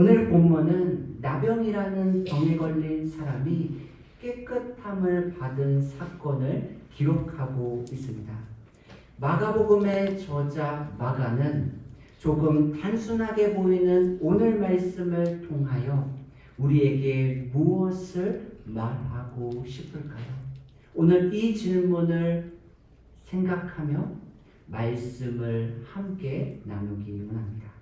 오늘 본문은 나병이라는 병에 걸린 사람이 깨끗함을 받은 사건을 기록하고 있습니다. 마가복음의 저자 마가는 조금 단순하게 보이는 오늘 말씀을 통하여 우리에게 무엇을 말하고 싶을까요? 오늘 이 질문을 생각하며 말씀을 함께 나누기 원합니다.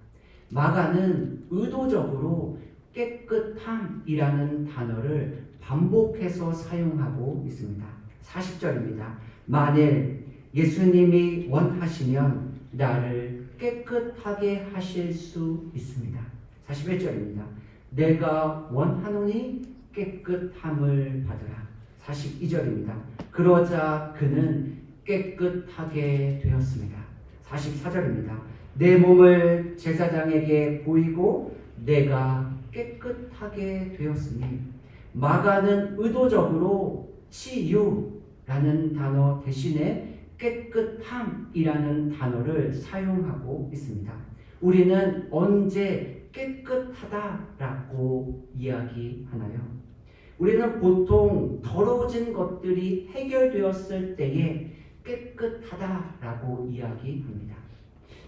마가는 의도적으로 깨끗함이라는 단어를 반복해서 사용하고 있습니다. 40절입니다. 만일 예수님이 원하시면 나를 깨끗하게 하실 수 있습니다. 41절입니다. 내가 원하노니 깨끗함을 받으라. 42절입니다. 그러자 그는 깨끗하게 되었습니다. 44절입니다. 내 몸을 제사장에게 보이고 내가 깨끗하게 되었으니 마가는 의도적으로 치유라는 단어 대신에 깨끗함이라는 단어를 사용하고 있습니다. 우리는 언제 깨끗하다라고 이야기하나요? 우리는 보통 더러워진 것들이 해결되었을 때에 깨끗하다라고 이야기합니다.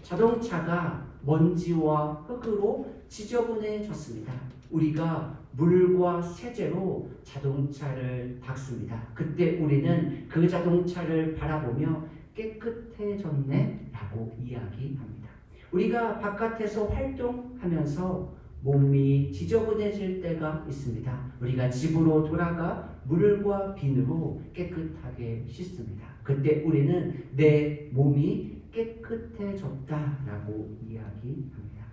자동차가 먼지와 흙으로 지저분해졌습니다. 우리가 물과 세제로 자동차를 닦습니다. 그때 우리는 그 자동차를 바라보며 깨끗해졌네 라고 이야기합니다. 우리가 바깥에서 활동하면서 몸이 지저분해질 때가 있습니다. 우리가 집으로 돌아가 물과 비누로 깨끗하게 씻습니다. 그때 우리는 내 몸이 깨끗해졌다라고 이야기합니다.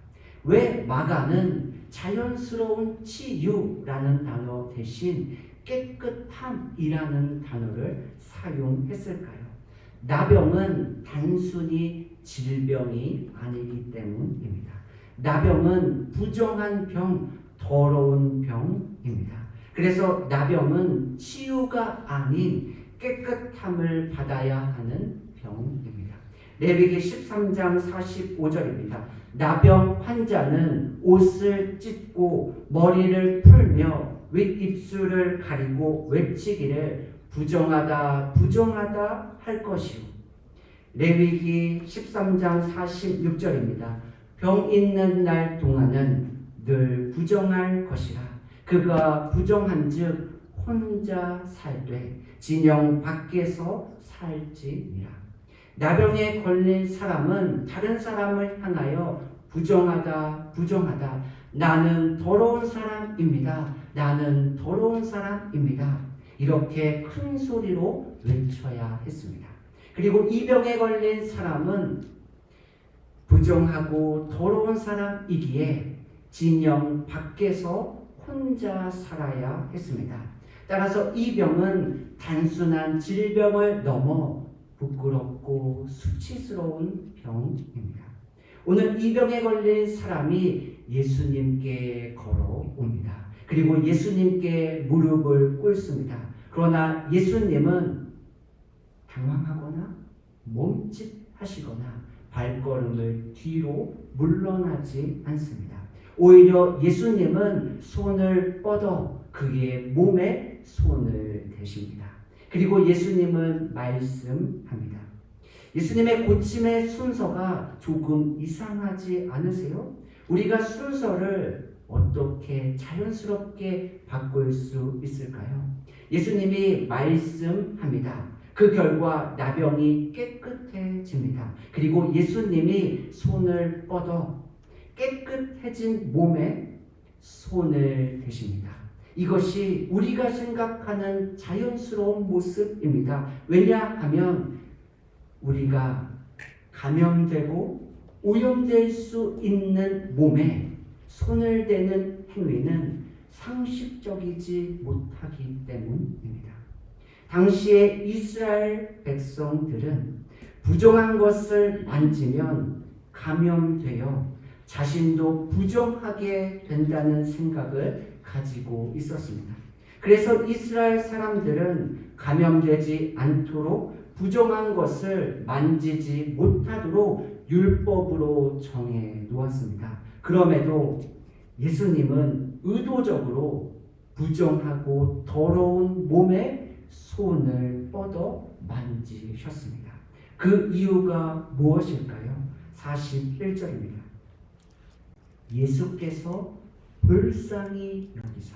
왜 마가는 자연스러운 치유라는 단어 대신 깨끗함이라는 단어를 사용했을까요? 나병은 단순히 질병이 아니기 때문입니다. 나병은 부정한 병, 더러운 병입니다. 그래서 나병은 치유가 아닌 깨끗함을 받아야 하는 병입니다. 레위기 13장 45절입니다. 나병 환자는 옷을 찢고 머리를 풀며 윗입술을 가리고 외치기를 부정하다 부정하다 할 것이요. 레위기 13장 46절입니다. 병 있는 날 동안은 늘 부정할 것이라. 그가 부정한 즉 혼자 살되 진영 밖에서 살지니라. 나병에 걸린 사람은 다른 사람을 향하여 부정하다, 부정하다. 나는 더러운 사람입니다. 나는 더러운 사람입니다. 이렇게 큰 소리로 외쳐야 했습니다. 그리고 이 병에 걸린 사람은 부정하고 더러운 사람이기에 진영 밖에서 혼자 살아야 했습니다. 따라서 이 병은 단순한 질병을 넘어 부끄럽고 수치스러운 병입니다. 오늘 이 병에 걸린 사람이 예수님께 걸어옵니다. 그리고 예수님께 무릎을 꿇습니다. 그러나 예수님은 당황하거나 몸짓하시거나 발걸음을 뒤로 물러나지 않습니다. 오히려 예수님은 손을 뻗어 그의 몸에 손을 대십니다. 그리고 예수님은 말씀합니다. 예수님의 고침의 순서가 조금 이상하지 않으세요? 우리가 순서를 어떻게 자연스럽게 바꿀 수 있을까요? 예수님이 말씀합니다. 그 결과 나병이 깨끗해집니다. 그리고 예수님이 손을 뻗어 깨끗해진 몸에 손을 대십니다. 이것이 우리가 생각하는 자연스러운 모습입니다. 왜냐하면 우리가 감염되고 오염될 수 있는 몸에 손을 대는 행위는 상식적이지 못하기 때문입니다. 당시에 이스라엘 백성들은 부정한 것을 만지면 감염되어 자신도 부정하게 된다는 생각을 가지고 있었습니다. 그래서 이스라엘 사람들은 감염되지 않도록 부정한 것을 만지지 못하도록 율법으로 정해 놓았습니다. 그럼에도 예수님은 의도적으로 부정하고 더러운 몸에 손을 뻗어 만지셨습니다. 그 이유가 무엇일까요? 41절입니다. 예수께서 불쌍히 여기사.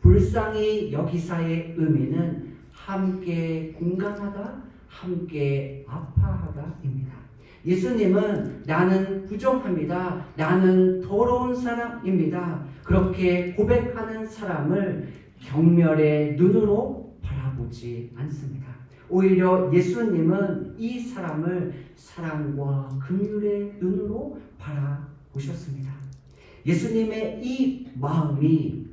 불쌍히 여기사의 의미는 함께 공감하다, 함께 아파하다입니다. 예수님은 나는 부정합니다. 나는 더러운 사람입니다. 그렇게 고백하는 사람을 경멸의 눈으로 바라보지 않습니다. 오히려 예수님은 이 사람을 사랑과 긍휼의 눈으로 바라보셨습니다. 예수님의 이 마음이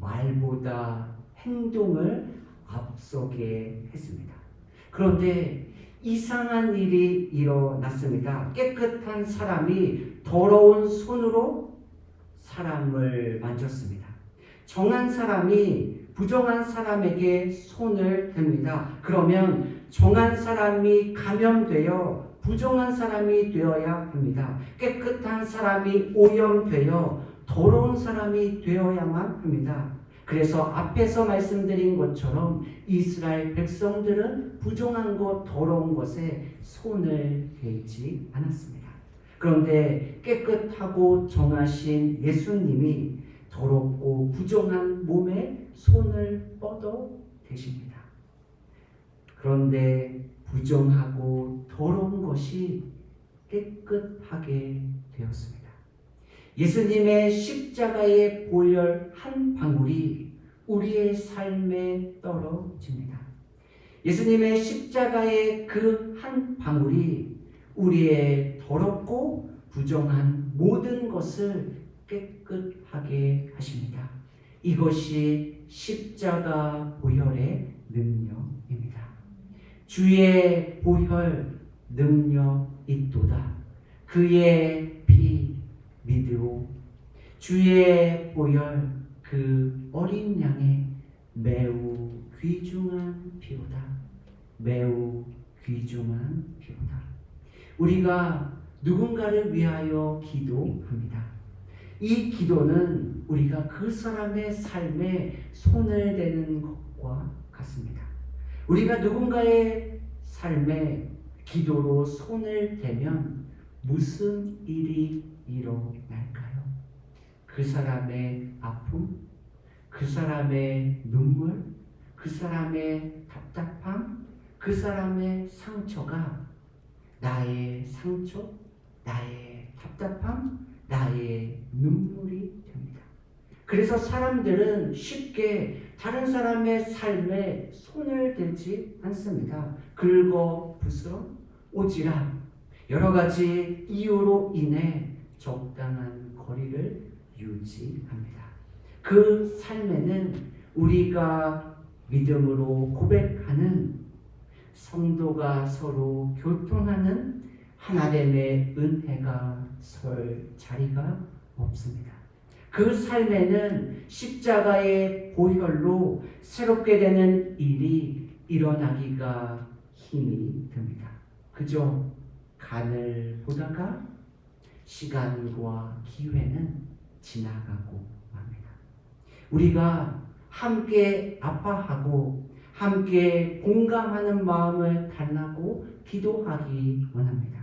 말보다 행동을 앞서게 했습니다. 그런데 이상한 일이 일어났습니다. 깨끗한 사람이 더러운 손으로 사람을 만졌습니다. 정한 사람이 부정한 사람에게 손을 댑니다. 그러면 정한 사람이 감염되어 부정한 사람이 되어야 합니다. 깨끗한 사람이 오염되어 더러운 사람이 되어야만 합니다. 그래서 앞에서 말씀드린 것처럼 이스라엘 백성들은 부정한 것, 더러운 것에 손을 대지 않았습니다. 그런데 깨끗하고 정하신 예수님이 더럽고 부정한 몸에 손을 뻗어 대십니다. 그런데 부정하고 더러운 것이 깨끗하게 되었습니다. 예수님의 십자가의 보혈 한 방울이 우리의 삶에 떨어집니다. 예수님의 십자가의 그 한 방울이 우리의 더럽고 부정한 모든 것을 깨끗하게 하십니다. 이것이 십자가 보혈의 능력입니다. 주의 보혈 능력 있도다. 그의 피 믿으오. 주의 보혈 그 어린 양의 매우 귀중한 피로다. 매우 귀중한 피로다. 우리가 누군가를 위하여 기도합니다. 이 기도는 우리가 그 사람의 삶에 손을 대는 것과 같습니다. 우리가 누군가의 삶에 기도로 손을 대면 무슨 일이 일어날까요? 그 사람의 아픔, 그 사람의 눈물, 그 사람의 답답함, 그 사람의 상처가 나의 상처, 나의 답답함, 나의 눈물이. 그래서 사람들은 쉽게 다른 사람의 삶에 손을 대지 않습니다. 긁어 부스러 오지랖 여러 가지 이유로 인해 적당한 거리를 유지합니다. 그 삶에는 우리가 믿음으로 고백하는 성도가 서로 교통하는 하나됨의 은혜가 설 자리가 없습니다. 그 삶에는 십자가의 보혈로 새롭게 되는 일이 일어나기가 힘이 듭니다. 그저 간을 보다가 시간과 기회는 지나가고 맙니다. 우리가 함께 아파하고 함께 공감하는 마음을 달라고 기도하기 원합니다.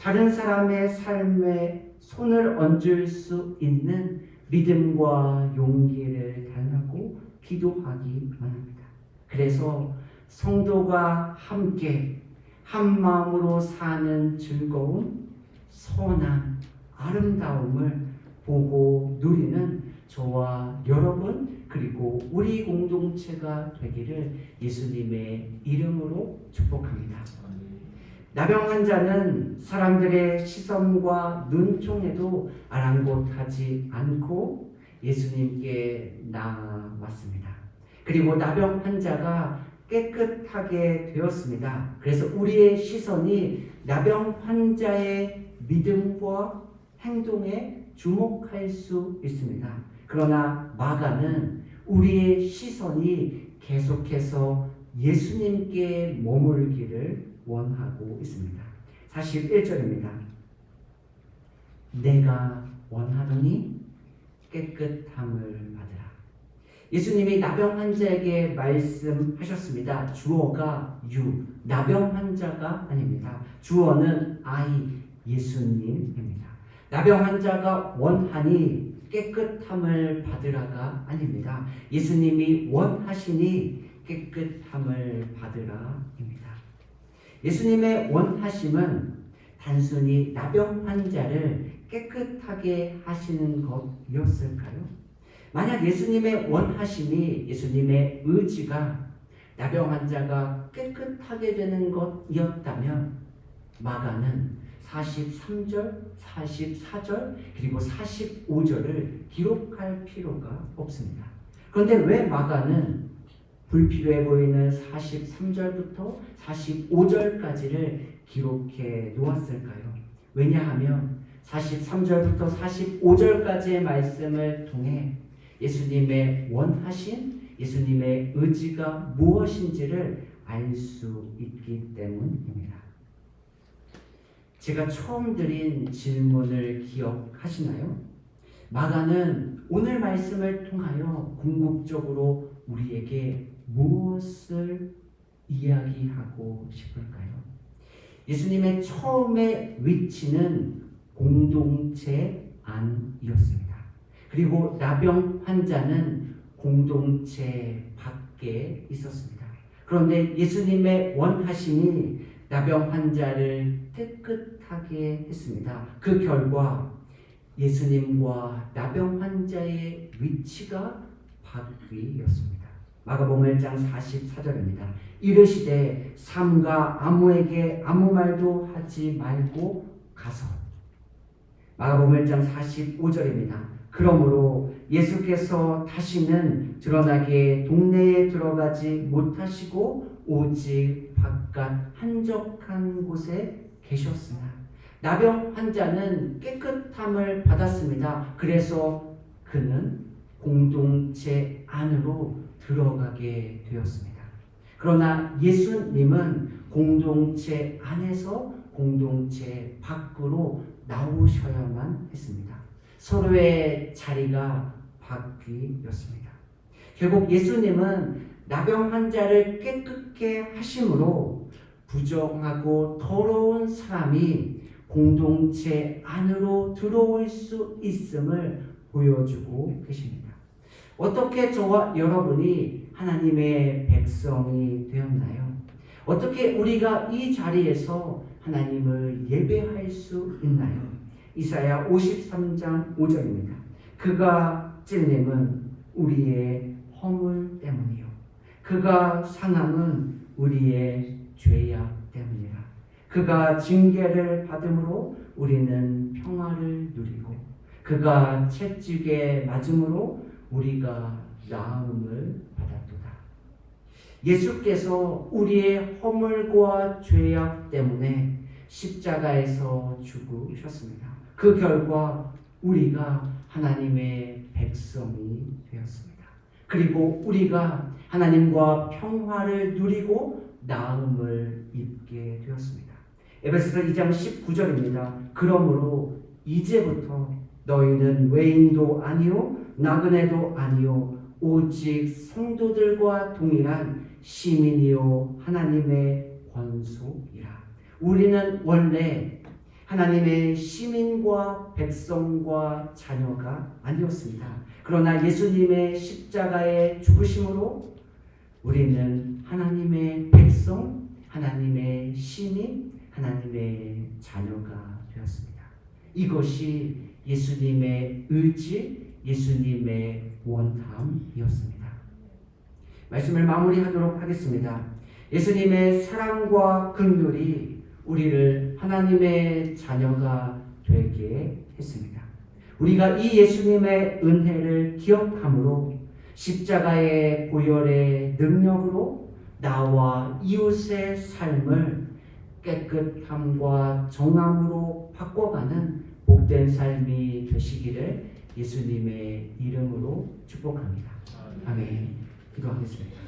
다른 사람의 삶에 손을 얹을 수 있는 믿음과 용기를 달라고 기도하기 원합니다. 그래서 성도가 함께 한 마음으로 사는 즐거움, 선한 아름다움을 보고 누리는 저와 여러분 그리고 우리 공동체가 되기를 예수님의 이름으로 축복합니다. 나병 환자는 사람들의 시선과 눈총에도 아랑곳하지 않고 예수님께 나왔습니다. 그리고 나병 환자가 깨끗하게 되었습니다. 그래서 우리의 시선이 나병 환자의 믿음과 행동에 주목할 수 있습니다. 그러나 마가는 우리의 시선이 계속해서 예수님께 머물기를 원하고 있습니다. 41절입니다. 내가 원하노니 깨끗함을 받으라. 예수님이 나병 환자에게 말씀하셨습니다. 주어가 유, 나병 환자가 아닙니다. 주어는 아이, 예수님입니다. 나병 환자가 원하니 깨끗함을 받으라가 아닙니다. 예수님이 원하시니 깨끗함을 받으라입니다. 예수님의 원하심은 단순히 나병 환자를 깨끗하게 하시는 것이었을까요? 만약 예수님의 원하심이 예수님의 의지가 나병 환자가 깨끗하게 되는 것이었다면 마가는 43절, 44절, 그리고 45절을 기록할 필요가 없습니다. 그런데 왜 마가는 불필요해 보이는 43절부터 45절까지를 기록해 놓았을까요? 왜냐하면 43절부터 45절까지의 말씀을 통해 예수님의 원하신 예수님의 의지가 무엇인지를 알 수 있기 때문입니다. 제가 처음 드린 질문을 기억하시나요? 마가는 오늘 말씀을 통하여 궁극적으로 우리에게 무엇을 이야기하고 싶을까요? 예수님의 처음의 위치는 공동체 안이었습니다. 그리고 나병 환자는 공동체 밖에 있었습니다. 그런데 예수님의 원하심이 나병 환자를 깨끗하게 했습니다. 그 결과 예수님과 나병 환자의 위치가 바뀌었습니다. 마가복음 1장 44절입니다. 이르시되 삼가 아무에게 아무 말도 하지 말고 가서 마가복음 1장 45절입니다. 그러므로 예수께서 다시는 드러나게 동네에 들어가지 못하시고 오직 바깥 한적한 곳에 계셨으나 나병 환자는 깨끗함을 받았습니다. 그래서 그는 공동체 안으로 들어가게 되었습니다. 그러나 예수님은 공동체 안에서 공동체 밖으로 나오셔야만 했습니다. 서로의 자리가 바뀌었습니다. 결국 예수님은 나병 환자를 깨끗게 하심으로 부정하고 더러운 사람이 공동체 안으로 들어올 수 있음을 보여주고 계십니다. 어떻게 저와 여러분이 하나님의 백성이 되었나요? 어떻게 우리가 이 자리에서 하나님을 예배할 수 있나요? 이사야 53장 5절입니다. 그가 찔림은 우리의 허물 때문이요. 그가 상함은 우리의 죄악 때문이라. 그가 징계를 받음으로 우리는 평화를 누리고 그가 채찍에 맞음으로 우리가 나음을 받았도다. 예수께서 우리의 허물과 죄악 때문에 십자가에서 죽으셨습니다. 그 결과 우리가 하나님의 백성이 되었습니다. 그리고 우리가 하나님과 평화를 누리고 나음을 입게 되었습니다. 에베소서 2장 19절입니다. 그러므로 이제부터 너희는 외인도 아니요 나그네도 아니요 오직 성도들과 동일한 시민이요 하나님의 권속이라. 우리는 원래 하나님의 시민과 백성과 자녀가 아니었습니다. 그러나 예수님의 십자가의 죽으심으로 우리는 하나님의 백성, 하나님의 시민, 하나님의 자녀가 되었습니다. 이것이 예수님의 의지, 예수님의 원함이었습니다. 말씀을 마무리하도록 하겠습니다. 예수님의 사랑과 긍휼이 우리를 하나님의 자녀가 되게 했습니다. 우리가 이 예수님의 은혜를 기억함으로 십자가의 보혈의 능력으로 나와 이웃의 삶을 깨끗함과 정함으로 바꿔가는 복된 삶이 되시기를 예수님의 이름으로 축복합니다. 아멘. 기도하겠습니다.